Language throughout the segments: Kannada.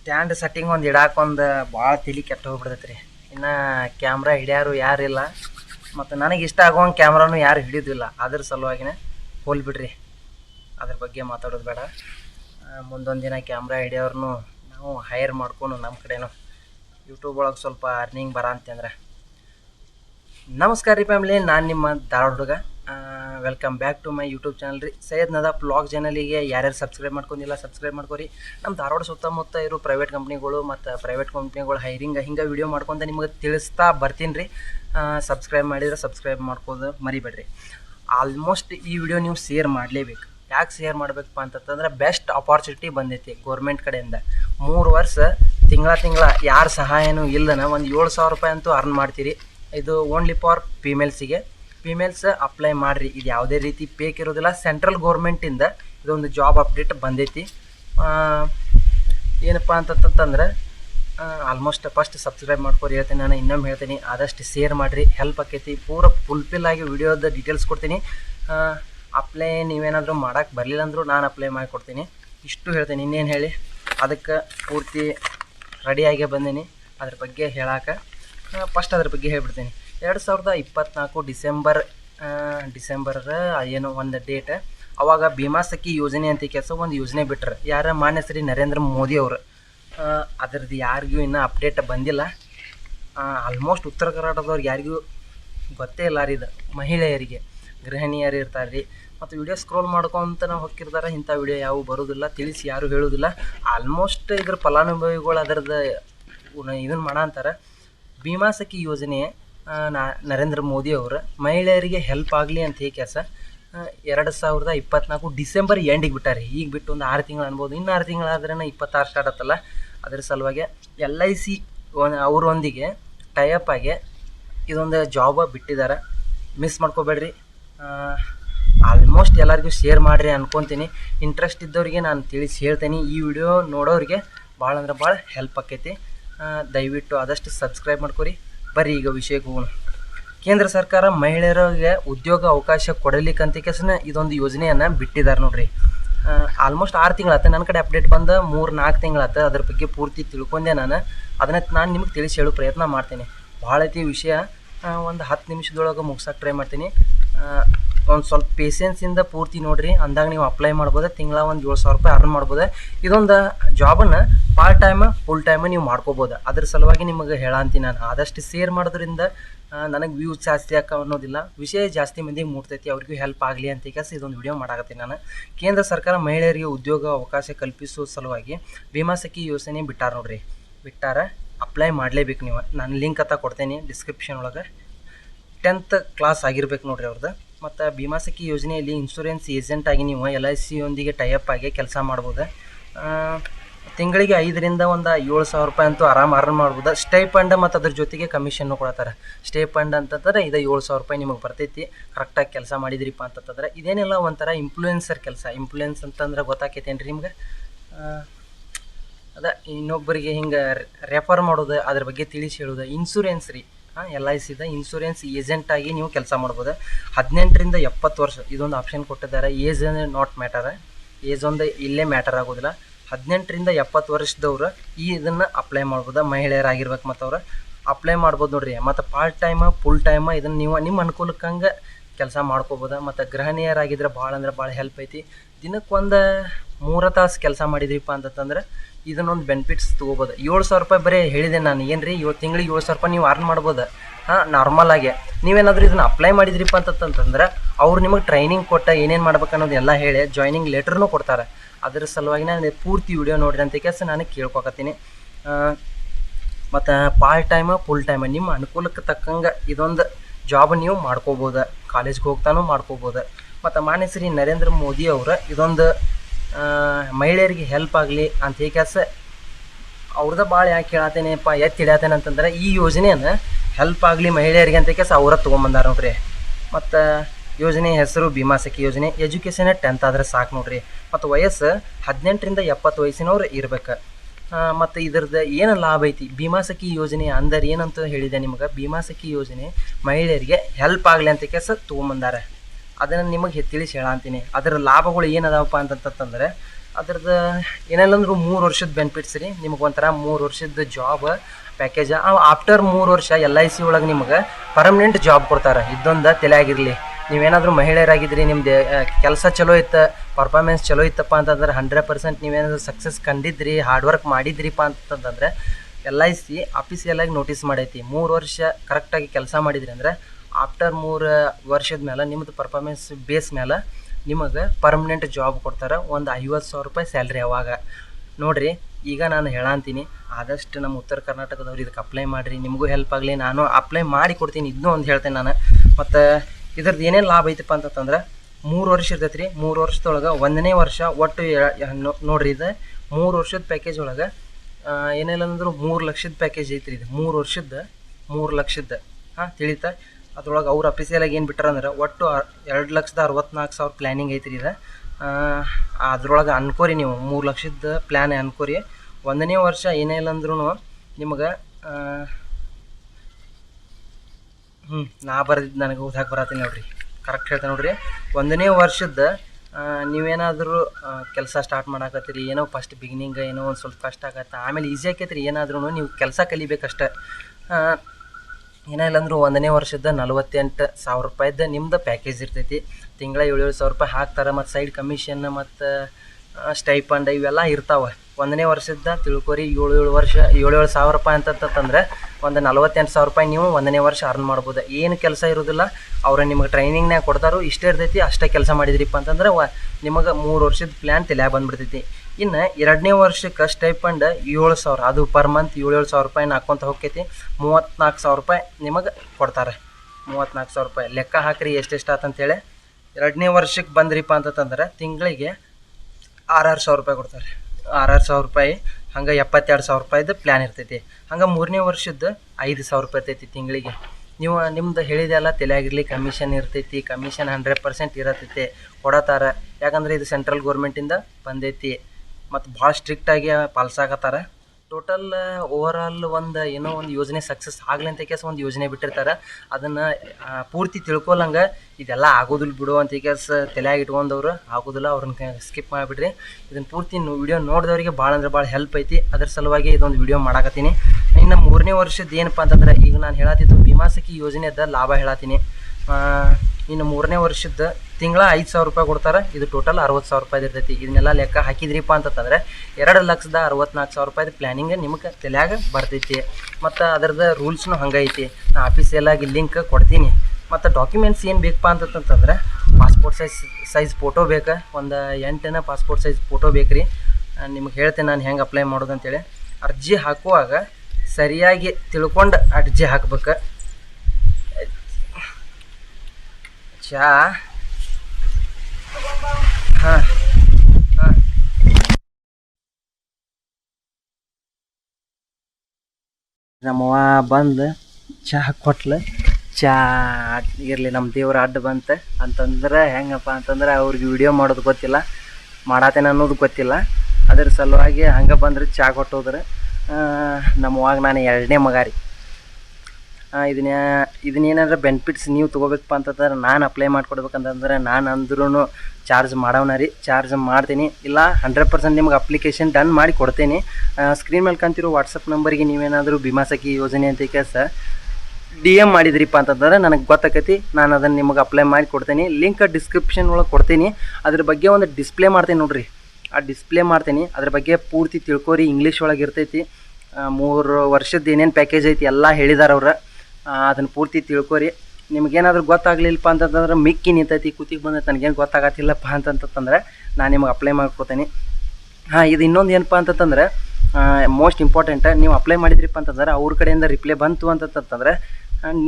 ಸ್ಟ್ಯಾಂಡ್ ಸೆಟ್ಟಿಂಗ್ ಒಂದು ಇಡಾಕೊಂದು ಭಾಳ ತಲೆ ಕೆಟ್ಟ ಹೋಗ್ಬಿಡ್ತೈತೆ ರೀ ಇನ್ನು ಕ್ಯಾಮ್ರಾ ಹಿಡಿಯಾರು ಯಾರಿಲ್ಲ ಮತ್ತು ನನಗೆ ಇಷ್ಟ ಆಗುವಂಗೆ ಕ್ಯಾಮ್ರಾನು ಯಾರು ಹಿಡಿಯೋದಿಲ್ಲ ಅದ್ರ ಸಲುವಾಗಿನೇ ಹೋಲ್ ಬಿಡ್ರಿ. ಅದ್ರ ಬಗ್ಗೆ ಮಾತಾಡೋದು ಬೇಡ. ಮುಂದೊಂದು ದಿನ ಕ್ಯಾಮ್ರಾ ಹಿಡಿಯೋರ್ನು ನಾವು ಹೈರ್ ಮಾಡ್ಕೊಂಡು ನಮ್ಮ ಕಡೆನೂ. ಯೂಟ್ಯೂಬ್ ಒಳಗೆ ಸ್ವಲ್ಪ ಅರ್ನಿಂಗ್ ಬರ ಅಂತಂದ್ರೆ. ನಮಸ್ಕಾರ ರೀ ಫ್ಯಾಮ್ಲಿ ನಾನು ನಿಮ್ಮ ಧಾರವಾಡ ಹುಡುಗ. Welcome back to my YouTube channel ರೀ. ಸೈಯದ್ ನದಾ ಬ್ಲಾಗ್ ಚಾನಲಿಗೆ ಯಾರ್ಯಾರು ಸಬ್ಸ್ಕ್ರೈಬ್ ಮಾಡ್ಕೊಂಡಿಲ್ಲ ಸಬ್ಸ್ಕ್ರೈಬ್ ಮಾಡ್ಕೊರಿ. ನಮ್ಮ ಧಾರವಾಡ ಸುತ್ತಮುತ್ತ ಇರೋ ಪ್ರೈವೇಟ್ ಕಂಪ್ನಿಗಳು ಮತ್ತು ಪ್ರೈವೇಟ್ ಕಂಪ್ನಿಗಳು ಹೈರಿಂಗ್ ಹಿಂಗೆ ವಿಡಿಯೋ ಮಾಡ್ಕೊಂತ ನಿಮಗೆ ತಿಳಿಸ್ತಾ ಬರ್ತೀನಿ ರೀ. ಸಬ್ಸ್ಕ್ರೈಬ್ ಮಾಡಿದ್ರೆ ಸಬ್ಸ್ಕ್ರೈಬ್ ಮಾಡ್ಕೋದು ಮರಿಬೇಡ್ರಿ. ಆಲ್ಮೋಸ್ಟ್ ಈ ವಿಡಿಯೋ ನೀವು ಶೇರ್ ಮಾಡಲೇಬೇಕು. ಯಾಕೆ ಶೇರ್ ಮಾಡಬೇಕಪ್ಪ ಅಂತಂತಂದ್ರೆ ಬೆಸ್ಟ್ ಅಪಾರ್ಚುನಿಟಿ ಬಂದೈತಿ ಗೌರ್ಮೆಂಟ್ ಕಡೆಯಿಂದ. ಮೂರು ವರ್ಷ, ತಿಂಗಳ ತಿಂಗಳ ಯಾರ ಸಹಾಯನೂ ಇಲ್ಲದನ ಒಂದು ಏಳು ಸಾವಿರ ರೂಪಾಯಿ ಅಂತೂ ಅರ್ನ್ ಮಾಡ್ತೀರಿ. ಇದು ಓನ್ಲಿ ಫಾರ್ ಫೀಮೇಲ್ಸಿಗೆ ಫೀಮೇಲ್ಸ್ ಅಪ್ಲೈ ಮಾಡಿರಿ. ಇದು ಯಾವುದೇ ರೀತಿ ಪೇಕ್ ಇರೋದಿಲ್ಲ. ಸೆಂಟ್ರಲ್ ಗೌರ್ಮೆಂಟಿಂದ ಇದೊಂದು ಜಾಬ್ ಅಪ್ಡೇಟ್ ಬಂದೈತಿ. ಏನಪ್ಪ ಅಂತಂತಂದ್ರೆ ಆಲ್ಮೋಸ್ಟ್ ಫಸ್ಟ್ ಸಬ್ಸ್ಕ್ರೈಬ್ ಮಾಡ್ಕೊರಿ ಹೇಳ್ತೀನಿ ನಾನು. ಇನ್ನೊಮ್ಮೆ ಹೇಳ್ತೀನಿ. ಆದಷ್ಟು ಶೇರ್ ಮಾಡಿರಿ. ಹೆಲ್ಪ್ ಆಕೈತಿ. ಪೂರ ಫುಲ್ಫಿಲ್ ಆಗಿ ವಿಡಿಯೋದ ಡೀಟೇಲ್ಸ್ ಕೊಡ್ತೀನಿ. ಅಪ್ಲೈ ನೀವೇನಾದರೂ ಮಾಡೋಕ್ಕೆ ಬರಲಿಲ್ಲ ಅಂದರೂ ನಾನು ಅಪ್ಲೈ ಮಾಡಿಕೊಡ್ತೀನಿ. ಇಷ್ಟು ಹೇಳ್ತೀನಿ. ಇನ್ನೇನು ಹೇಳಿ? ಅದಕ್ಕೆ ಪೂರ್ತಿ ರೆಡಿಯಾಗೇ ಬಂದೀನಿ. ಅದ್ರ ಬಗ್ಗೆ ಹೇಳಕ್ಕೆ ಫಸ್ಟ್ ಅದ್ರ ಬಗ್ಗೆ ಹೇಳ್ಬಿಡ್ತೀನಿ. ಎರಡು ಸಾವಿರದ ಇಪ್ಪತ್ತ್ನಾಲ್ಕು ಡಿಸೆಂಬರ್ ಡಿಸೆಂಬರ್ ಏನೋ ಒಂದು ಡೇಟ್ ಅವಾಗ ಭೀಮಾ ಸಖಿ ಯೋಜನೆ ಅಂತ ಕೆಲಸ ಒಂದು ಯೋಜನೆ ಬಿಟ್ರೆ. ಯಾರ ಮಾನ್ಯ ಶ್ರೀ ನರೇಂದ್ರ ಮೋದಿ ಅವರು. ಅದ್ರದ್ದು ಯಾರಿಗೂ ಇನ್ನೂ ಅಪ್ಡೇಟ್ ಬಂದಿಲ್ಲ. ಆಲ್ಮೋಸ್ಟ್ ಉತ್ತರ ಕರ್ನಾಟಕದವ್ರಿಗೆ ಯಾರಿಗೂ ಗೊತ್ತೇ ಇಲ್ಲ ರೀ ಇದು. ಮಹಿಳೆಯರಿಗೆ, ಗೃಹಿಣಿಯರು ಇರ್ತಾರೆ ರೀ ಮತ್ತು ವಿಡಿಯೋ ಸ್ಕ್ರೋಲ್ ಮಾಡ್ಕೊಂತ ನಾವು ಹೊಕ್ಕಿರ್ತಾರೆ ಇಂಥ ವಿಡಿಯೋ ಯಾವೂ ಬರೋದಿಲ್ಲ. ತಿಳಿಸಿ ಯಾರು ಹೇಳೋದಿಲ್ಲ. ಆಲ್ಮೋಸ್ಟ್ ಇದ್ರ ಫಲಾನುಭವಿಗಳು ಅದರದ್ದು ಇದನ್ನು ಮಾಡ ಅಂತಾರೆ ಭೀಮಾ ಸಖಿ ಯೋಜನೆ ನರೇಂದ್ರ ಮೋದಿ ಅವರು ಮಹಿಳೆಯರಿಗೆ ಹೆಲ್ಪ್ ಆಗಲಿ ಅಂತ ಹೇಳಿ ಕೆಲಸ ಎರಡು ಸಾವಿರದ ಇಪ್ಪತ್ನಾಲ್ಕು ಡಿಸೆಂಬರ್ ಎಂಡಿಗೆ ಬಿಟ್ಟಾರೆ. ಈಗ ಬಿಟ್ಟು ಒಂದು ಆರು ತಿಂಗಳು ಅನ್ಬೋದು. ಇನ್ನು ಆರು ತಿಂಗಳಾದ್ರೇ ಇಪ್ಪತ್ತಾರು ಸ್ಟಾರ್ಟ್ ಆತಲ್ಲ. ಅದ್ರ ಸಲುವಾಗಿ ಎಲ್ ಐ ಸಿ ಅವರೊಂದಿಗೆ ಟೈಅಪ್ ಆಗಿ ಇದೊಂದು ಜಾಬ ಬಿಟ್ಟಿದ್ದಾರೆ ಮಿಸ್ ಮಾಡ್ಕೋಬೇಡ್ರಿ. ಆಲ್ಮೋಸ್ಟ್ ಎಲ್ಲರಿಗೂ ಶೇರ್ ಮಾಡಿರಿ ಅನ್ಕೊತೀನಿ. ಇಂಟ್ರೆಸ್ಟ್ ಇದ್ದವ್ರಿಗೆ ನಾನು ತಿಳಿಸಿ ಹೇಳ್ತೀನಿ. ಈ ವಿಡಿಯೋ ನೋಡೋರಿಗೆ ಭಾಳ ಅಂದ್ರೆ ಭಾಳ ಹೆಲ್ಪ್ ಆಕೈತಿ. ದಯವಿಟ್ಟು ಆದಷ್ಟು ಸಬ್ಸ್ಕ್ರೈಬ್ ಮಾಡ್ಕೊರಿ. ಬರ್ರಿ ಈಗ ವಿಷಯಕ್ಕೆ ಕೇಂದ್ರ ಸರ್ಕಾರ ಮಹಿಳೆಯರಿಗೆ ಉದ್ಯೋಗ ಅವಕಾಶ ಕೊಡಲಿಕ್ಕಂತ ಕೆಸನ ಇದೊಂದು ಯೋಜನೆಯನ್ನು ಬಿಟ್ಟಿದ್ದಾರೆ ನೋಡ್ರಿ. ಆಲ್ಮೋಸ್ಟ್ ಆರು ತಿಂಗಳಾತ ನನ್ನ ಕಡೆ ಅಪ್ಡೇಟ್ ಬಂದ ಮೂರು ನಾಲ್ಕು ತಿಂಗಳಾತ ಅದ್ರ ಬಗ್ಗೆ ಪೂರ್ತಿ ತಿಳ್ಕೊಂಡೆ ನಾನು. ಅದನ್ನ ನಾನು ನಿಮಗೆ ತಿಳಿಸಿ ಹೇಳೋ ಪ್ರಯತ್ನ ಮಾಡ್ತೀನಿ. ಭಾಳ ಐತಿ ವಿಷಯ. ಒಂದು ಹತ್ತು ನಿಮಿಷದೊಳಗೆ ಮುಗ್ಸಕ್ಕೆ ಟ್ರೈ ಮಾಡ್ತೀನಿ. ಒಂದು ಸ್ವಲ್ಪ ಪೇಷನ್ಸಿಂದ ಪೂರ್ತಿ ನೋಡಿರಿ. ಅಂದಾಗ ನೀವು ಅಪ್ಲೈ ಮಾಡ್ಬೋದು, ತಿಂಗಳ ಒಂದು ಏಳು ಸಾವಿರ ರೂಪಾಯಿ ಅರ್ನ್ ಮಾಡ್ಬೋದು. ಇದೊಂದು ಜಾಬನ್ನು ಪಾರ್ಟ್ ಟೈಮ್ ಫುಲ್ ಟೈಮ್ ನೀವು ಮಾಡ್ಕೋಬೋದು. ಅದ್ರ ಸಲುವಾಗಿ ನಿಮಗೆ ಹೇಳಂತೀನಿ ನಾನು. ಆದಷ್ಟು ಶೇರ್ ಮಾಡೋದ್ರಿಂದ ನನಗೆ ವ್ಯೂಸ್ ಜಾಸ್ತಿ ಆಕ ಅನ್ನೋದಿಲ್ಲ. ವಿಷಯ ಜಾಸ್ತಿ ಮಂದಿಗೆ ಮೂಡ್ತೈತಿ, ಅವ್ರಿಗೂ ಹೆಲ್ಪ್ ಆಗಲಿ ಅಂತ ಈಗ ಇದೊಂದು ವಿಡಿಯೋ ಮಾಡಾಕತ್ತೀನಿ ನಾನು. ಕೇಂದ್ರ ಸರ್ಕಾರ ಮಹಿಳೆಯರಿಗೆ ಉದ್ಯೋಗ ಅವಕಾಶ ಕಲ್ಪಿಸುವ ಸಲುವಾಗಿ ಭೀಮಾ ಸಖಿ ಯೋಜನೆ ಬಿಟ್ಟಾರ ನೋಡ್ರಿ. ಬಿಟ್ಟಾರ ಅಪ್ಲೈ ಮಾಡಲೇಬೇಕು ನೀವು. ನಾನು ಲಿಂಕ್ ಅಂತ ಕೊಡ್ತೇನೆ ಡಿಸ್ಕ್ರಿಪ್ಷನ್ ಒಳಗೆ. ಟೆಂತ್ ಕ್ಲಾಸ್ ಆಗಿರ್ಬೇಕು ನೋಡ್ರಿ ಅವ್ರದ್ದು ಮತ್ತು ಭೀಮಾ ಸಖಿ ಯೋಜನೆಯಲ್ಲಿ ಇನ್ಶೂರೆನ್ಸ್ ಏಜೆಂಟ್ ಆಗಿ ನೀವು ಎಲ್ ಐ ಸಿಯೊಂದಿಗೆ ಟೈಅಪ್ ಆಗಿ ಕೆಲಸ ಮಾಡ್ಬೋದು? ತಿಂಗಳಿಗೆ ಐದರಿಂದ ಒಂದು ಏಳು ಸಾವಿರ ರೂಪಾಯಿ ಅಂತೂ ಆರಾಮ್ ಅರ್ನ್ ಮಾಡ್ಬೋದು. ಸ್ಟೇ ಫಂಡ್ ಮತ್ತು ಅದ್ರ ಜೊತೆಗೆ ಕಮಿಷನ್ನು ಕೊಡ್ತಾರೆ ಸ್ಟೇ ಫಂಡ್ ಅಂತಂದ್ರೆ ಇದು ಏಳು ಸಾವಿರ ರೂಪಾಯಿ ನಿಮಗೆ ಬರ್ತೈತಿ. ಕರೆಕ್ಟಾಗಿ ಕೆಲಸ ಮಾಡಿದ್ರಿಪ್ಪ ಅಂತಂದ್ರೆ ಇದೇನೆಲ್ಲ ಒಂಥರ ಇನ್ಫ್ಲೂಯೆನ್ಸರ್ ಕೆಲಸ. ಇನ್ಫ್ಲೂಯೆನ್ಸ್ ಅಂತಂದ್ರೆ ಗೊತ್ತಾಕೈತೇನು ರೀ ನಿಮ್ಗೆ ಅದ ಇನ್ನೊಬ್ಬರಿಗೆ ಹಿಂಗೆ ರೆಫರ್ ಮಾಡೋದು, ಅದ್ರ ಬಗ್ಗೆ ತಿಳಿಸಿ ಹೇಳೋದು. ಇನ್ಸೂರೆನ್ಸ್ ರೀ. ಎಲ್ ಐ ಸಿದ ಇನ್ಶೂರೆನ್ಸ್ ಏಜೆಂಟ್ ಆಗಿ ನೀವು ಕೆಲಸ ಮಾಡ್ಬೋದು. ಹದಿನೆಂಟರಿಂದ ಎಪ್ಪತ್ತು ವರ್ಷ, ಇದೊಂದು ಆಪ್ಷನ್ ಕೊಟ್ಟಿದ್ದಾರೆ. ಏಜ್ ನಾಟ್ ಮ್ಯಾಟರ್ ಏಜ್ ಒಂದು ಇಲ್ಲೇ ಮ್ಯಾಟರ್ ಆಗೋದಿಲ್ಲ. ಹದಿನೆಂಟರಿಂದ ಎಪ್ಪತ್ತು ವರ್ಷದವ್ರು ಈ ಇದನ್ನು ಅಪ್ಲೈ ಮಾಡ್ಬೋದು? ಮಹಿಳೆಯರಾಗಿರ್ಬೇಕು ಮತ್ತು ಅವ್ರು. ಅಪ್ಲೈ ಮಾಡ್ಬೋದು ನೋಡ್ರಿ. ಮತ್ತು ಪಾರ್ಟ್ ಟೈಮ ಫುಲ್ ಟೈಮ ಇದನ್ನು ನೀವು ನಿಮ್ಮ ಅನುಕೂಲಕ್ಕಂಗೆ ಕೆಲಸ ಮಾಡ್ಕೋಬೋದು? ಮತ್ತು ಗೃಹಿಣಿಯರಾಗಿದ್ರೆ ಭಾಳ ಅಂದ್ರೆ ಭಾಳ ಹೆಲ್ಪ್ ಐತಿ. ದಿನಕ್ಕೆ ಒಂದು ಮೂರು ತಾಸು ಕೆಲಸ ಮಾಡಿದ್ರಿಪ್ಪ ಅಂತಂದ್ರೆ ಇದನ್ನೊಂದು ಬೆನಿಫಿಟ್ಸ್ ತೊಗೋಬೋದು. ಏಳು ಸಾವಿರ ರೂಪಾಯಿ ಬರೀ ಹೇಳಿದೆ ನಾನು. ಏನು ರೀ ಏಳು ತಿಂಗಳಿಗೆ ಏಳು ಸಾವಿರ ರೂಪಾಯಿ ನೀವು ಅರ್ನ್ ಮಾಡ್ಬೋದು. ಹಾಂ ನಾರ್ಮಲ್ ಆಗಿ. ನೀವೇನಾದರೂ ಇದನ್ನ ಅಪ್ಲೈ ಮಾಡಿದ್ರಿಪ್ಪ ಅಂತಂತಂದ್ರೆ ಅವ್ರು ನಿಮಗೆ ಟ್ರೈನಿಂಗ್ ಕೊಟ್ಟ ಏನೇನು ಮಾಡ್ಬೇಕು ಅನ್ನೋದು ಎಲ್ಲ ಹೇಳಿ ಜಾಯ್ನಿಂಗ್ ಲೆಟ್ರೂ ಕೊಡ್ತಾರೆ. ಅದ್ರ ಸಲುವಾಗಿ ನಾನು ಪೂರ್ತಿ ವಿಡಿಯೋ ನೋಡಿರಿ ಅಂತ ಕೆಲಸ ನಾನು ಕೇಳ್ಕೊಕತ್ತೀನಿ. ಮತ್ತು ಪಾರ್ಟ್ ಟೈಮ ಫುಲ್ ಟೈಮ ನಿಮ್ಮ ಅನುಕೂಲಕ್ಕೆ ತಕ್ಕಂಗೆ ಇದೊಂದು ಜಾಬ್ ನೀವು ಮಾಡ್ಕೋಬೋದು. ಕಾಲೇಜ್ಗೆ ಹೋಗ್ತಾನೂ ಮಾಡ್ಕೋಬೋದು. ಮತ್ತು ಮಾನ್ಯ ಶ್ರೀ ನರೇಂದ್ರ ಮೋದಿ ಅವರು ಇದೊಂದು ಮಹಿಳೆಯರಿಗೆ ಹೆಲ್ಪ್ ಆಗಲಿ ಅಂತ ಈ ಕೆಲಸ ಅವ್ರದ್ದು ಭಾಳ ಯಾಕೆ ಹೇಳತ್ತೇನೆಪ್ಪ ಎತ್ತಿ ಹಿಡಿಯತ್ತೇನೆ ಅಂತಂದ್ರೆ ಈ ಯೋಜನೆಯನ್ನು ಹೆಲ್ಪ್ ಆಗಲಿ ಮಹಿಳೆಯರಿಗೆ ಅಂತ ಕೆಲಸ ಅವ್ರ ತೊಗೊಂಬಂದಾರ ನೋಡ್ರಿ. ಮತ್ತು ಯೋಜನೆ ಹೆಸರು ಭೀಮಾ ಸಖಿ ಯೋಜನೆ ಎಜುಕೇಷನ್ ಟೆಂತ್ ಆದ್ರೆ ಸಾಕು ನೋಡ್ರಿ. ಮತ್ತು ವಯಸ್ಸು ಹದಿನೆಂಟರಿಂದ ಎಪ್ಪತ್ತು ವಯಸ್ಸಿನವ್ರು ಇರ್ಬೇಕು. ಮತ್ತು ಇದ್ರದ್ದು ಏನು ಲಾಭ ಐತಿ? ಭೀಮಾ ಸಖಿ ಯೋಜನೆ ಅಂದರೆ ಏನಂತ ಹೇಳಿದೆ ನಿಮಗೆ? ಭೀಮಾ ಸಖಿ ಯೋಜನೆ ಮಹಿಳೆಯರಿಗೆ ಹೆಲ್ಪ್ ಆಗಲಿ ಅಂತ ಕೆಲಸ ತೊಗೊಂಬಂದಾರೆ. ಅದನ್ನು ನಿಮಗೆ ತಿಳಿಸಿ ಹೇಳಂತೀನಿ ಅದರ ಲಾಭಗಳು ಏನದಾವಪ್ಪ ಅಂತಂತಂದ್ರೆ, ಅದ್ರದ್ದು ಏನಿಲ್ಲ ಅಂದ್ರೆ ಮೂರು ವರ್ಷದ ಬೆನಿಫಿಟ್ಸ್ ರೀ. ನಿಮ್ಗೆ ಒಂಥರ ಮೂರು ವರ್ಷದ ಜಾಬ್ ಪ್ಯಾಕೇಜ್ ಆಫ್ಟರ್ ಮೂರು ವರ್ಷ ಎಲ್ ಐ ಸಿ ಒಳಗೆ ನಿಮ್ಗೆ ಪರ್ಮನೆಂಟ್ ಜಾಬ್ ಕೊಡ್ತಾರೆ. ಇದೊಂದು ತಲೆಯಾಗಿರಲಿ. ನೀವೇನಾದರೂ ಮಹಿಳೆಯರಾಗಿದ್ರಿ, ನಿಮ್ದು ಕೆಲಸ ಚಲೋ ಇತ್ತು ಪರ್ಫಾರ್ಮೆನ್ಸ್ ಚಲೋ ಇತ್ತಪ್ಪ ಅಂತಂದ್ರೆ ಹಂಡ್ರೆಡ್ ಪರ್ಸೆಂಟ್ ನೀವೇನಾದರೂ ಸಕ್ಸಸ್ ಕಂಡಿದ್ರಿ ಹಾರ್ಡ್ ವರ್ಕ್ ಮಾಡಿದ್ರಿಪ್ಪ ಅಂತಂತಂದ್ರೆ ಎಲ್ ಐ ಸಿ ಆಫೀಸಿಯಲ್ಲಾಗಿ ನೋಟಿಸ್ ಮಾಡೈತಿ. ಮೂರು ವರ್ಷ ಕರೆಕ್ಟಾಗಿ ಕೆಲಸ ಮಾಡಿದ್ರಿ ಅಂದ್ರೆ ಆಫ್ಟರ್ ಮೂರು ವರ್ಷದ ಮೇಲೆ ನಿಮ್ಮದು ಪರ್ಫಾರ್ಮೆನ್ಸ್ ಬೇಸ್ ಮೇಲೆ ನಿಮಗೆ ಪರ್ಮನೆಂಟ್ ಜಾಬ್ ಕೊಡ್ತಾರೆ. ಒಂದು ಐವತ್ತು ಸಾವಿರ ರೂಪಾಯಿ ಸ್ಯಾಲ್ರಿ ಅವಾಗ. ನೋಡಿರಿ, ಈಗ ನಾನು ಹೇಳಂತೀನಿ, ಆದಷ್ಟು ನಮ್ಮ ಉತ್ತರ ಕರ್ನಾಟಕದವ್ರು ಇದಕ್ಕೆ ಅಪ್ಲೈ ಮಾಡಿರಿ. ನಿಮಗೂ ಹೆಲ್ಪ್ ಆಗಲಿ, ನಾನು ಅಪ್ಲೈ ಮಾಡಿ ಕೊಡ್ತೀನಿ. ಇದನ್ನೂ ಒಂದು ಹೇಳ್ತೇನೆ ನಾನು. ಮತ್ತು ಇದ್ರದ್ದು ಏನೇನು ಲಾಭ ಐತಪ್ಪ ಅಂತಂದ್ರೆ ಮೂರು ವರ್ಷ ಇರ್ತೈತೆ ರೀ ಮೂರು ವರ್ಷದೊಳಗೆ ಒಂದನೇ ವರ್ಷ ಒಟ್ಟು ನೋಡ್ರಿ ಇದು. ಮೂರು ವರ್ಷದ ಪ್ಯಾಕೇಜ್ ಒಳಗೆ ಏನಿಲ್ಲ ಅಂದರೂ ಮೂರು ಲಕ್ಷದ ಪ್ಯಾಕೇಜ್ ಐತ್ರಿ ಇದು. ಮೂರು ವರ್ಷದ, ಮೂರು ಲಕ್ಷದ, ಹಾಂ, ತಿಳಿತಾ? ಅದ್ರೊಳಗೆ ಅವ್ರು ಅಫಿಸಿಯಲಾಗಿ ಏನು ಬಿಟ್ರಂದ್ರೆ ಒಟ್ಟು ಎರಡು ಲಕ್ಷದ ಅರವತ್ನಾಲ್ಕು ಸಾವಿರ ಪ್ಲ್ಯಾನಿಂಗ್ ಐತ್ರಿ ಇದು. ಅದ್ರೊಳಗೆ ಅನ್ಕೋರಿ ನೀವು, ಮೂರು ಲಕ್ಷದ ಪ್ಲ್ಯಾನ್ ಅನ್ಕೋರಿ. ಒಂದನೇ ವರ್ಷ ಏನೇ ಇಲ್ಲ ಅಂದ್ರೂ ನಿಮಗೆ ಹ್ಞೂ ನಾ ಬರೆದಿದ್ದು ನನಗೆ ಓದಾಕೆ ಬರತ್ತೀನಿ ನೋಡ್ರಿ. ಕರೆಕ್ಟ್ ಹೇಳ್ತೇನೆ ನೋಡ್ರಿ. ಒಂದನೇ ವರ್ಷದ ನೀವೇನಾದರೂ ಕೆಲಸ ಸ್ಟಾರ್ಟ್ ಮಾಡಾಕತ್ತೀರಿ, ಏನೋ ಫಸ್ಟ್ ಬಿಗಿನಿಂಗ್ ಏನೋ ಒಂದು ಸ್ವಲ್ಪ ಕಷ್ಟ ಆಗತ್ತೆ, ಆಮೇಲೆ ಈಸಿ ಆಕೈತ್ರಿ ಏನಾದ್ರೂ ನೀವು ಕೆಲಸ ಕಲಿಬೇಕಷ್ಟೆ. ಏನೇ ಇಲ್ಲಾಂದ್ರೆ ಒಂದನೇ ವರ್ಷದ ನಲವತ್ತೆಂಟು ಸಾವಿರ ರೂಪಾಯಿದ್ದು ನಿಮ್ದು ಪ್ಯಾಕೇಜ್ ಇರ್ತೈತಿ. ತಿಂಗಳ ಏಳು ಸಾವಿರ ರೂಪಾಯಿ ಹಾಕ್ತಾರೆ ಮತ್ತು ಸೈಡ್ ಕಮಿಷನ್ ಮತ್ತು ಸ್ಟೈಪಂಡ್ ಇವೆಲ್ಲ ಇರ್ತಾವೆ. ಒಂದನೇ ವರ್ಷದ ತಿಳ್ಕೊರಿ, ಏಳು ಏಳು ವರ್ಷ, ಏಳು ಏಳು ಸಾವಿರ ರೂಪಾಯಿ ಅಂತಂತಂದ್ರೆ ಒಂದು ನಲವತ್ತೆಂಟು ಸಾವಿರ ರೂಪಾಯಿ ನೀವು ಒಂದನೇ ವರ್ಷ ಅರ್ನ್ ಮಾಡ್ಬೋದು. ಏನು ಕೆಲಸ ಇರೋದಿಲ್ಲ, ಅವ್ರು ನಿಮಗೆ ಟ್ರೈನಿಂಗ್ನಾಗ ಕೊಡ್ತಾರೋ ಇಷ್ಟೇ ಇರ್ತೈತಿ, ಅಷ್ಟೇ ಕೆಲಸ ಮಾಡಿದ್ರಿಪ್ಪ ಅಂತಂದ್ರೆ ನಿಮಗೆ ಮೂರು ವರ್ಷದ ಪ್ಲ್ಯಾನ್ ತಲೆ ಬಂದ್ಬಿಡ್ತೈತಿ. ಇನ್ನು ಎರಡನೇ ವರ್ಷಕ್ಕೆ ಸ್ಟೈಪಂಡ್ ಏಳು ಸಾವಿರ. ಅದು ಪರ್ ಮಂತ್ ಏಳು ಏಳು ಸಾವಿರ ರೂಪಾಯಿನ ಹಾಕ್ಕೊಂತ. ಹೋಗ್ತೈತಿ ಮೂವತ್ನಾಲ್ಕು ಸಾವಿರ ರೂಪಾಯಿ ನಿಮಗೆ ಕೊಡ್ತಾರೆ. ಮೂವತ್ನಾಲ್ಕು ಸಾವಿರ ರೂಪಾಯಿ. ಲೆಕ್ಕ ಹಾಕ್ರಿ ಎಷ್ಟೆಷ್ಟು ಆತಂತೇಳಿ ಎರಡನೇ ವರ್ಷಕ್ಕೆ ಬಂದ್ರಿಪ್ಪ ಅಂತಂದ್ರೆ ತಿಂಗಳಿಗೆ ಆರಾರು ಸಾವಿರ ರೂಪಾಯಿ ಕೊಡ್ತಾರೆ. ಆರಾರು ಸಾವಿರ ರೂಪಾಯಿ, ಹಂಗೆ ಎಪ್ಪತ್ತೆರಡು ಸಾವಿರ ರೂಪಾಯಿದು ಪ್ಲ್ಯಾನ್ ಇರ್ತೈತಿ. ಹಂಗೆ ಮೂರನೇ ವರ್ಷದ್ದು ಐದು ಸಾವಿರ ರೂಪಾಯಿ ಇರ್ತೈತಿ ತಿಂಗಳಿಗೆ. ನೀವು, ನಿಮ್ದು ಹೇಳಿದೆಲ್ಲ ತಲೆಯಾಗಿರಲಿ ಕಮಿಷನ್ ಇರ್ತೈತಿ ಕಮಿಷನ್ ಹಂಡ್ರೆಡ್ ಪರ್ಸೆಂಟ್ ಇರತೈತಿ, ಕೊಡತಾರೆ. ಯಾಕಂದ್ರೆ ಇದು ಸೆಂಟ್ರಲ್ ಗೌರ್ಮೆಂಟಿಂದ ಬಂದೈತಿ. ಮತ್ತು ಭಾಳ ಸ್ಟ್ರಿಕ್ಟಾಗಿ ಪಾಲ್ಸಾಕತ್ತಾರ. ಟೋಟಲ್ ಓವರ್ ಆಲ್ ಒಂದು ಏನೋ ಒಂದು ಯೋಜನೆ ಸಕ್ಸಸ್ ಆಗಲಿ ಅಂತ ಕೇಸ್ ಒಂದು ಯೋಜನೆ ಬಿಟ್ಟಿರ್ತಾರೆ. ಅದನ್ನು ಪೂರ್ತಿ ತಿಳ್ಕೊಲ್ಲಂಗ ಇದೆಲ್ಲ ಆಗೋದಿಲ್ಲ ಬಿಡು ಅಂತ ಕೇಸ್ ತಲೆಯಾಗಿ ಇಟ್ಕೊಂಡವ್ರು. ಆಗೋದಿಲ್ಲ, ಅವ್ರನ್ನ ಸ್ಕಿಪ್ ಮಾಡಿಬಿಡ್ರಿ. ಇದನ್ನು ಪೂರ್ತಿ ವಿಡಿಯೋ ನೋಡಿದವರಿಗೆ ಭಾಳ ಅಂದ್ರೆ ಭಾಳ ಹೆಲ್ಪ್ ಐತಿ. ಅದ್ರ ಸಲುವಾಗಿ ಇದೊಂದು ವಿಡಿಯೋ ಮಾಡಾಕತ್ತೀನಿ. ಇನ್ನು ಮೂರನೇ ವರ್ಷದ ಏನಪ್ಪ ಅಂತಂದ್ರೆ ಈಗ ನಾನು ಹೇಳತ್ತಿದ್ದು ಭೀಮಾಸಖಿ ಯೋಜನೆದ ಲಾಭ ಹೇಳತ್ತೀನಿ ಇನ್ನು ಮೂರನೇ ವರ್ಷದ ತಿಂಗಳ ಐದು ಸಾವಿರ ರೂಪಾಯಿ ಕೊಡ್ತಾರೆ. ಇದು ಟೋಟಲ್ ಅರವತ್ತು ಸಾವಿರ ರೂಪಾಯಿ ಇರ್ತೈತಿ. ಇದನ್ನೆಲ್ಲ ಲೆಕ್ಕ ಹಾಕಿದ್ರಿಪ್ಪ ಅಂತಂದ್ರೆ ಎರಡು ಲಕ್ಷದ ಅರವತ್ನಾಲ್ಕು ಸಾವಿರ ರೂಪಾಯಿ ಪ್ಲ್ಯಾನಿಂಗ್ ನಿಮಗೆ ತಲೆಯಾಗ ಬರ್ತೈತಿ. ಮತ್ತು ಅದರದ್ದು ರೂಲ್ಸ್ನು ಹಂಗೈತಿ ನಾ ಆಫೀಸಿಯಲಾಗಿ ಲಿಂಕ್ ಕೊಡ್ತೀನಿ. ಮತ್ತು ಡಾಕ್ಯುಮೆಂಟ್ಸ್ ಏನು ಬೇಕಪ್ಪ ಅಂತಂತಂದ್ರೆ ಪಾಸ್ಪೋರ್ಟ್ ಸೈಜ್ ಸೈಜ್ ಫೋಟೋ ಬೇಕಾ. ಒಂದು ಎಂಟನ ಪಾಸ್ಪೋರ್ಟ್ ಸೈಜ್ ಫೋಟೋ ಬೇಕು ರೀ ನಿಮ್ಗೆ ಹೇಳ್ತೇನೆ ನಾನು ಹೆಂಗೆ ಅಪ್ಲೈ ಮಾಡೋದು ಅಂತೇಳಿ ಅರ್ಜಿ ಹಾಕುವಾಗ ಸರಿಯಾಗಿ ತಿಳ್ಕೊಂಡು ಅರ್ಜಿ ಹಾಕ್ಬೇಕು. ಚಾ ಹಾಂ ನಮ್ಮವ್ವ ಬಂದು ಚಹಾ ಕೊಟ್ಲು. ಚಾ ಇರಲಿ, ನಮ್ಮ ದೇವ್ರ ಅಡ್ಡ ಬಂತು. ಅಂತಂದ್ರೆ ಹೆಂಗಪ್ಪ ಅಂತಂದ್ರೆ ಅವ್ರಿಗೆ ವಿಡಿಯೋ ಮಾಡೋದು ಗೊತ್ತಿಲ್ಲ ಮಾಡತ್ತೇನೆ ಅನ್ನೋದು ಗೊತ್ತಿಲ್ಲ. ಅದ್ರ ಸಲುವಾಗಿ ಹಂಗೆ ಬಂದ್ರೆ ಚಾ ಕೊಟ್ಟೋದ್ರೆ. ನಮ್ಮವಾಗ ನಾನು ಎರಡನೇ ಮಗ ರೀ. ಇದನ್ನ, ಇದನ್ನೇನಾದ್ರೆ ಬೆನಿಫಿಟ್ಸ್ ನೀವು ತೊಗೋಬೇಕಪ್ಪ ಅಂತಂದ್ರೆ ನಾನು ಅಪ್ಲೈ ಮಾಡ್ಕೊಡ್ಬೇಕಂತಂದ್ರೆ ನಾನು ಅಂದ್ರೂ ಚಾರ್ಜ್ ಮಾಡೋಣ ರೀ ಚಾರ್ಜ್ ಮಾಡ್ತೀನಿ. ಇಲ್ಲ ಹಂಡ್ರೆಡ್ ಪರ್ಸೆಂಟ್ ನಿಮ್ಗೆ ಅಪ್ಲಿಕೇಶನ್ ಡನ್ ಮಾಡಿ ಕೊಡ್ತೀನಿ. ಸ್ಕ್ರೀನ್ ಮೇಲೆ ಕಾಣ್ತಿರೋ ವಾಟ್ಸಪ್ ನಂಬರಿಗೆ ನೀವೇನಾದರೂ ಭೀಮಾಸಖಿ ಯೋಜನೆ ಅಂತ ಕೆಲಸ ಡಿ ಎಂ ಮಾಡಿದ್ರಿಪ್ಪ ಅಂತಂದ್ರೆ ನನಗೆ ಗೊತ್ತಾಕೈತಿ, ನಾನು ಅದನ್ನು ನಿಮಗೆ ಅಪ್ಲೈ ಮಾಡಿ ಕೊಡ್ತೀನಿ. ಲಿಂಕ್ ಡಿಸ್ಕ್ರಿಪ್ಷನ್ ಒಳಗೆ ಕೊಡ್ತೀನಿ. ಅದ್ರ ಬಗ್ಗೆ ಒಂದು ಡಿಸ್ಪ್ಲೇ ಮಾಡ್ತೀನಿ ನೋಡಿರಿ. ಆ ಡಿಸ್ಪ್ಲೇ ಮಾಡ್ತೀನಿ. ಅದ್ರ ಬಗ್ಗೆ ಪೂರ್ತಿ ತಿಳ್ಕೊರಿ ಇಂಗ್ಲೀಷ್ ಒಳಗೆ ಇರ್ತೈತಿ. ಮೂರು ವರ್ಷದ ಏನೇನು ಪ್ಯಾಕೇಜ್ ಐತಿ, ಎಲ್ಲ ಹೇಳಿದಾರೆ ಅವ್ರು. ಅದನ್ನು ಪೂರ್ತಿ ತಿಳ್ಕೊರಿ. ನಿಮ್ಗೇನಾದ್ರೂ ಗೊತ್ತಾಗ್ಲಿಲ್ಲಪ್ಪ ಅಂತಂತಂದ್ರೆ ಮಿಕ್ಕಿ ನಿಂತೈತಿ, ಕೂತಿಗೆ ಬಂದ ನನಗೇನು ಗೊತ್ತಾಗತ್ತಿಲ್ಲಪ್ಪ ಅಂತಂತಂದ್ರೆ ನಾನು ನಿಮಗೆ ಅಪ್ಲೈ ಮಾಡ್ಕೊತೀನಿ. ಹಾಂ, ಇದು ಇನ್ನೊಂದು ಏನಪ್ಪ ಅಂತಂತಂದ್ರೆ ಮೋಸ್ಟ್ ಇಂಪಾರ್ಟೆಂಟ್ ನೀವು ಅಪ್ಲೈ ಮಾಡಿದ್ರಿಪ್ಪ ಅಂತಂದ್ರೆ ಅವ್ರ ಕಡೆಯಿಂದ ರಿಪ್ಲೈ ಬಂತು ಅಂತಂತಂದ್ರೆ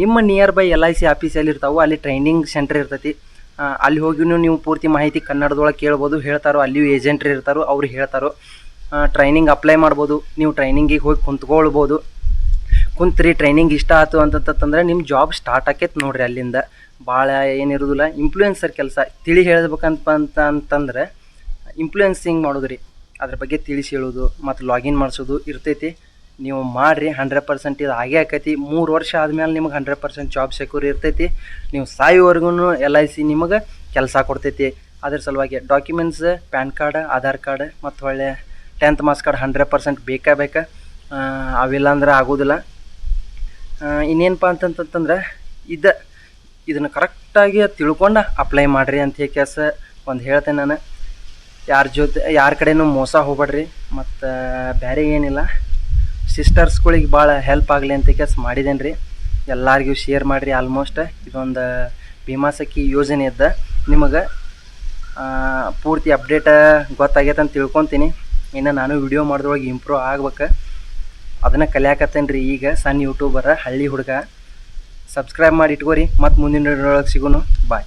ನಿಮ್ಮ near by L I C ಆಫೀಸಲ್ಲಿ ಇರ್ತಾವೆ, ಅಲ್ಲಿ ಟ್ರೈನಿಂಗ್ ಸೆಂಟರ್ ಇರ್ತೈತಿ. ಅಲ್ಲಿ ಹೋಗಿನೂ ನೀವು ಪೂರ್ತಿ ಮಾಹಿತಿ ಕನ್ನಡದೊಳಗೆ ಕೇಳ್ಬೋದು, ಹೇಳ್ತಾರೋ ಅಲ್ಲಿಯೂ ಏಜೆಂಟ್ರು ಇರ್ತಾರೋ ಅವ್ರು ಹೇಳ್ತಾರೋ. ಟ್ರೈನಿಂಗ್ ಅಪ್ಲೈ ಮಾಡ್ಬೋದು, ನೀವು ಟ್ರೈನಿಂಗಿಗೆ ಹೋಗಿ ಕುಂತ್ಕೊಳ್ಬೋದು. ಕುಂತ್ರಿ ಟ್ರೈನಿಂಗ್ ಇಷ್ಟ ಆಯ್ತು ಅಂತಂತಂದ್ರೆ ನಿಮ್ಮ ಜಾಬ್ ಸ್ಟಾರ್ಟ್ ಆಕೈತೆ ನೋಡ್ರಿ ಅಲ್ಲಿಂದ. ಭಾಳ ಏನಿರೋದಿಲ್ಲ. ಇನ್ಫ್ಲೂಯೆನ್ಸರ್ ಕೆಲಸ. ತಿಳಿ ಹೇಳಬೇಕಂತ ಅಂತ ಅಂತಂದ್ರೆ ಇನ್ಫ್ಲೂಯೆನ್ಸಿಂಗ್ ಮಾಡೋದು ರೀ ಅದ್ರ ಬಗ್ಗೆ ತಿಳಿಸಿ ಹೇಳೋದು, ಮತ್ತು ಲಾಗಿನ್ ಮಾಡಿಸೋದು ಇರ್ತೈತಿ. ನೀವು ಮಾಡಿರಿ ಹಂಡ್ರೆಡ್ ಪರ್ಸೆಂಟ್ ಇದು ಆಗೇ ಆಕೈತಿ. ಮೂರು ವರ್ಷ ಆದಮೇಲೆ ನಿಮ್ಗೆ ಹಂಡ್ರೆಡ್ ಪರ್ಸೆಂಟ್ ಜಾಬ್ ಸೆಕ್ಯೂರ್ ಇರ್ತೈತಿ. ನೀವು ಸಾಯೋವರೆಗೂ ಎಲ್ ಐ ಸಿ ನಿಮಗೆ ಕೆಲಸ ಕೊಡ್ತೈತಿ. ಅದ್ರ ಸಲುವಾಗಿ documents PAN card Aadhaar card ಮತ್ತು ಒಳ್ಳೆ tenth marks card hundred percent ಬೇಕಾ ಬೇಕಾ? ಅವಿಲ್ಲ ಅಂದ್ರೆ ಆಗೋದಿಲ್ಲ. ಇನ್ನೇನಪ್ಪ ಅಂತಂತಂದ್ರೆ ಇದು, ಇದನ್ನು ಕರೆಕ್ಟಾಗಿ ತಿಳ್ಕೊಂಡು ಅಪ್ಲೈ ಮಾಡಿರಿ ಅಂತ ಹೇಳಿ ಕೆಲಸ ಒಂದು ಹೇಳ್ತೇನೆ ನಾನು. ಯಾರ ಜೊತೆ, ಯಾರ ಕಡೆನೂ ಮೋಸ ಹೋಗ್ಬೇಡ್ರಿ, ಮತ್ತು ಬೇರೆ ಏನಿಲ್ಲ. ಸಿಸ್ಟರ್ಸ್ಗಳಿಗೆ ಭಾಳ ಹೆಲ್ಪ್ ಆಗಲಿ ಅಂತ ಕೆಲಸ ಮಾಡಿದ್ದೇನೆ ರೀ ಎಲ್ಲರಿಗೂ ಶೇರ್ ಮಾಡಿರಿ ಆಲ್ಮೋಸ್ಟ್ ಇದೊಂದು ಭೀಮಾಸಖಿ ಯೋಜನೆ ಇದ್ದ. ನಿಮಗೆ ಪೂರ್ತಿ ಅಪ್ಡೇಟ್ ಗೊತ್ತಾಗೈತೆ ಅಂತ ತಿಳ್ಕೊತೀನಿ. ಇನ್ನು ನಾನು ವಿಡಿಯೋ ಮಾಡಿದ್ರೊಳಗೆ ಇಂಪ್ರೂವ್ ಆಗ್ಬೇಕು. ಅದನ್ನು ಕಲಿಯಾಕತ್ತೇನೆ ರೀ ಈಗ ಸಣ್ಣ ಯೂಟ್ಯೂಬರ ಹಳ್ಳಿ ಹುಡುಗ ಸಬ್ಸ್ಕ್ರೈಬ್ ಮಾಡಿ ಇಟ್ಕೋರಿ. ಮತ್ತು ಮುಂದಿನ ಸಿಗೋನು. ಬಾಯ್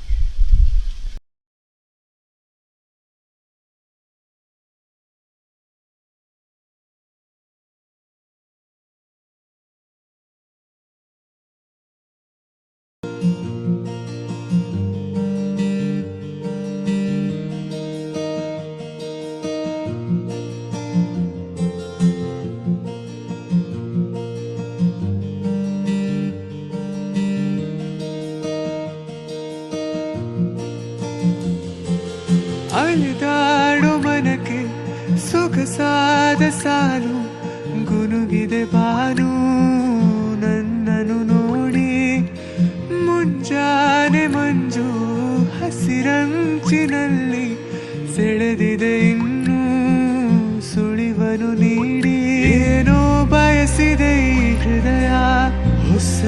ಸಾಲು ಗುನುಗಿದೆ ಬಾನು ನನ್ನನು ನೋಡಿ ಮುಂಜಾನೆ ಮಂಜು ಹಸಿರಂಚಿನಲ್ಲಿ ಸೆಳೆದಿದೆ